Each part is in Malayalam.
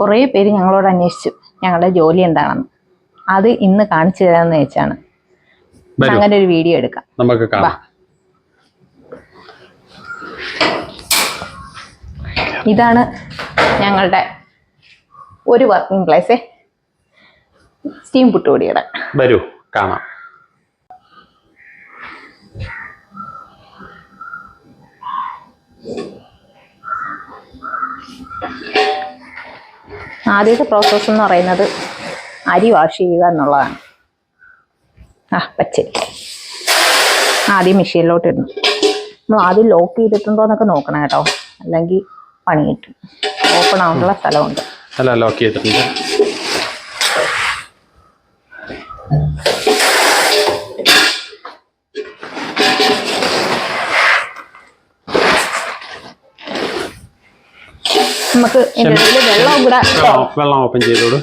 കുറേ പേര് ഞങ്ങളോട് അന്വേഷിച്ചു. ഞങ്ങളുടെ ജോലി എന്താണെന്ന്. അത് ഇന്ന് കാണിച്ചു തരാമെന്ന് വെച്ചാണ്. അങ്ങനെ ഒരു വീഡിയോ എടുക്കാം. നമുക്ക് കാണാം. ഇതാണ് ഞങ്ങളുടെ ഒരു വർക്കിംഗ് പ്ലേസ് സ്റ്റീം പുട്ടുപൊടിയുടെ. വരൂ. കാണാം. ആദ്യത്തെ പ്രോസസ്സ് എന്ന് പറയുന്നത് അരി വാഷ് ചെയ്യുക എന്നുള്ളതാണ്. ആ പച്ചരി. ആദ്യം മെഷീനിലോട്ട് ഇടണം. നമ്മൾ ആദ്യം ലോക്ക് ചെയ്തിട്ടുണ്ടോ എന്നൊക്കെ നോക്കണം കേട്ടോ. അല്ലെങ്കിൽ പണി കിട്ടും ഓപ്പൺ ആവാനുള്ള സ്ഥലമുണ്ട്. അല്ല ലോക്ക് ചെയ്തിട്ടുണ്ട്. നമുക്ക് കൂടെ. വെള്ളം ഓപ്പൺ ചെയ്തോളൂ.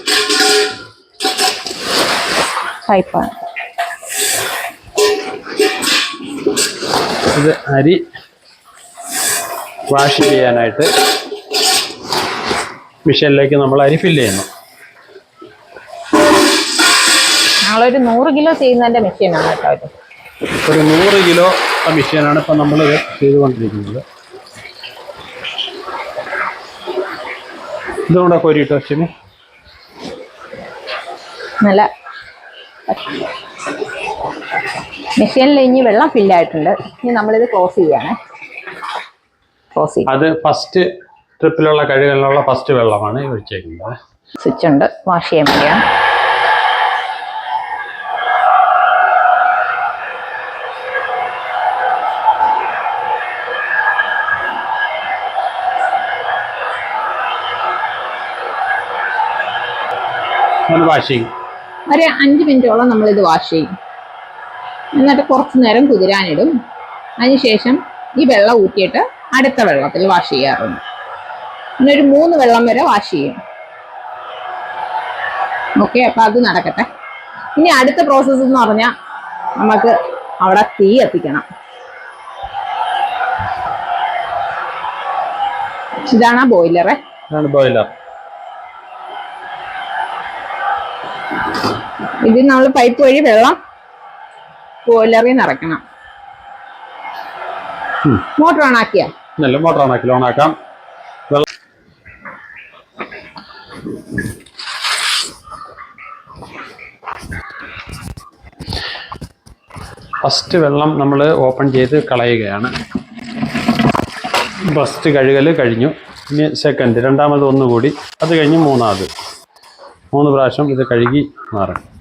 പൈപ്പാണ്. ഇത് അരി വാഷ് ചെയ്യാനായിട്ട് മിഷനിലേക്ക് നമ്മൾ അരി ഫില്ല് ചെയ്യുന്നു. ഞങ്ങളൊരു നൂറ് കിലോ ചെയ്യുന്നതിന്റെ മെഷീനാണ് കേട്ടോ ഒരു നൂറ് കിലോ മെഷീനാണ് ഇപ്പം നമ്മൾ ചെയ്തുകൊണ്ടിരിക്കുന്നത്. ഇതുകൊണ്ടൊക്കെ കോരിയിട്ട് അച്ഛന് നല്ല മെഷീനിൽ ഇനി വെള്ളം ഫില്ലായിട്ടുണ്ട് ഇനി നമ്മളിത് ക്ലോസ് ചെയ്യാണ്. ക്ലോസ് ചെയ്യും. അത് ഫസ്റ്റ് ട്രിപ്പിലുള്ള കഴുകലിനുള്ള ഫസ്റ്റ് വെള്ളമാണ് ഒഴിച്ചേക്കുന്നത്. സ്വിച്ച് ഉണ്ട്. വാഷ് ചെയ്യാൻ വേണ്ടിയാണ്. ഒരു അഞ്ച് മിനിറ്റോളം നമ്മളിത് വാഷ് ചെയ്യും. എന്നിട്ട് കുറച്ച് നേരം കുതിരാനിടും. അതിനുശേഷം ഈ വെള്ളം ഊറ്റിയിട്ട് അടുത്ത വെള്ളത്തിൽ വാഷ് ചെയ്യാറുണ്ട്. പിന്നെ ഒരു മൂന്ന് വെള്ളം വരെ വാഷ് ചെയ്യും. ഓക്കെ അപ്പൊ അത് നടക്കട്ടെ. ഇനി അടുത്ത പ്രോസസ്സ് എന്ന് പറഞ്ഞാൽ നമുക്ക് അവിടെ തീ എത്തിക്കണം. ഇതാണ് ബോയിലറേ ബോയിലർ ഇത് നമ്മൾ പൈപ്പ് വഴി വെള്ളം ബോയിലറിൽ നിറയ്ക്കണം. മോട്ടർ ഓൺ ആക്കിയാ? നല്ല മോട്ടർ ആക്കി ഓൺ ആക്കാം. ഫസ്റ്റ് വെള്ളം നമ്മൾ ഓപ്പൺ ചെയ്ത് കളയുകയാണ്. ഫസ്റ്റ് കഴുകൽ കഴിഞ്ഞു. ഇനി സെക്കൻഡ് രണ്ടാമത് ഒന്നുകൂടി. അത് കഴിഞ്ഞ് മൂന്നാമത്. മൂന്ന് പ്രാവശ്യം ഇത് കഴുകി മാറും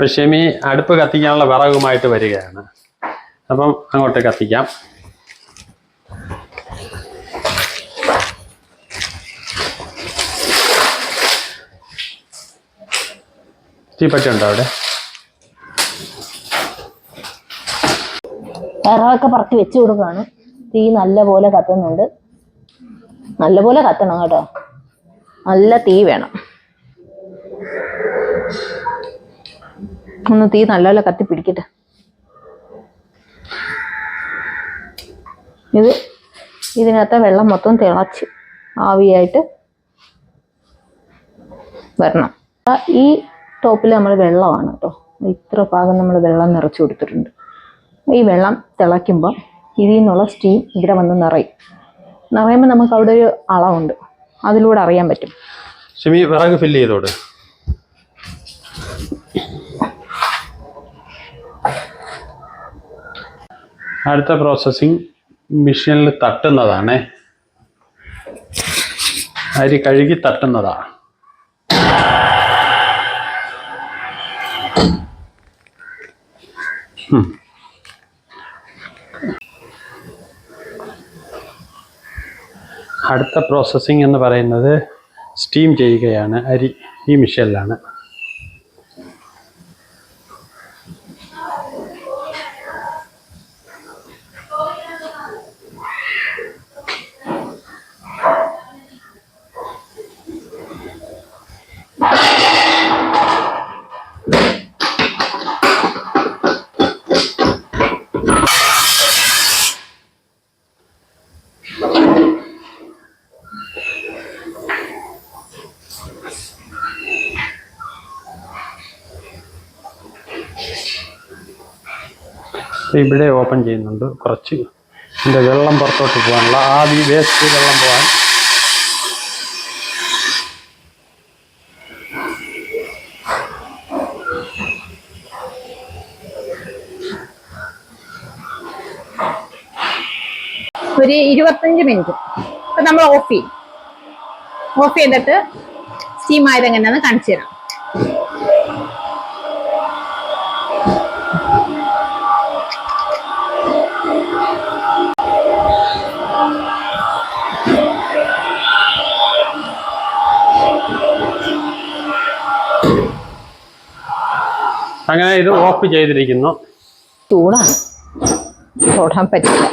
ഇപ്പം ഷെമി അടുപ്പ് കത്തിക്കാനുള്ള വിറകുമായിട്ട് വരികയാണ്. അപ്പം അങ്ങോട്ട് കത്തിക്കാം. തീപ്പറ്റി ഉണ്ടോ അവിടെ? വിറകൊക്കെ പറക്കി വെച്ച് കൊടുക്കുകയാണ്. തീ നല്ലപോലെ കത്തുന്നുണ്ട്. നല്ലപോലെ കത്തണം കേട്ടോ. നല്ല തീ വേണം. ഒന്ന് തീ നല്ലപോലെ കത്തി പിടിക്കട്ടെ. ഇത് ഇതിനകത്തെ വെള്ളം മൊത്തം തിളച്ച് ആവിയായിട്ട് വരണം. ഈ ടോപ്പിൽ നമ്മൾ വെള്ളമാണ് കേട്ടോ. ഇത്ര ഭാഗം നമ്മൾ വെള്ളം നിറച്ച് കൊടുത്തിട്ടുണ്ട്. ഈ വെള്ളം തിളയ്ക്കുമ്പോൾ ഇതിൽ നിന്നുള്ള സ്റ്റീം ഇവിടെ വന്ന് നിറയും. നിറയുമ്പോൾ നമുക്ക് അവിടെ ഒരു അളവുണ്ട്. അതിലൂടെ അറിയാൻ പറ്റും. ഫില്ല് ചെയ്തോട്. അടുത്ത പ്രോസസ്സിങ് മെഷീനിൽ തട്ടുന്നതാണ്. അരി കഴുകി തട്ടുന്നതാണ് അടുത്ത പ്രോസസ്സിംഗ് എന്ന് പറയുന്നത് സ്റ്റീം ചെയ്യുകയാണ് അരി ഈ മിഷനിലാണ് ഇവിടെ ഓപ്പൺ ചെയ്യുന്നുണ്ട്. കുറച്ച് ഇതിന്റെ വെള്ളം പുറത്തോട്ട് പോകാനുള്ള ആവി വേസ്റ്റ് വെള്ളം പോകാൻ. ഒരു ഇരുപത്തഞ്ച് മിനിറ്റ് അപ്പം നമ്മൾ ഓഫ് ചെയ്യും. ഓഫ് ചെയ്തിട്ട് സ്റ്റീം ആയത് എങ്ങനെയാണെന്ന് കാണിച്ചു തരാം. അങ്ങനെ ഇത് ഓഫ് ചെയ്തിരിക്കുന്നു. തൂണാ തൊടാൻ പറ്റില്ല.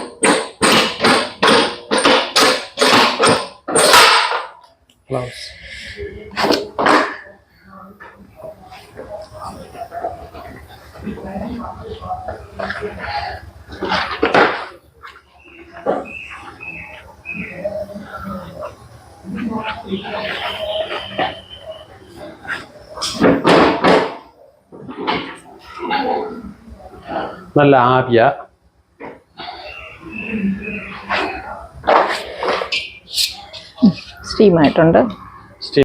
ഗ്ലൗസ് നല്ല ആവിയ. സ്റ്റീം ആയിട്ടുണ്ട്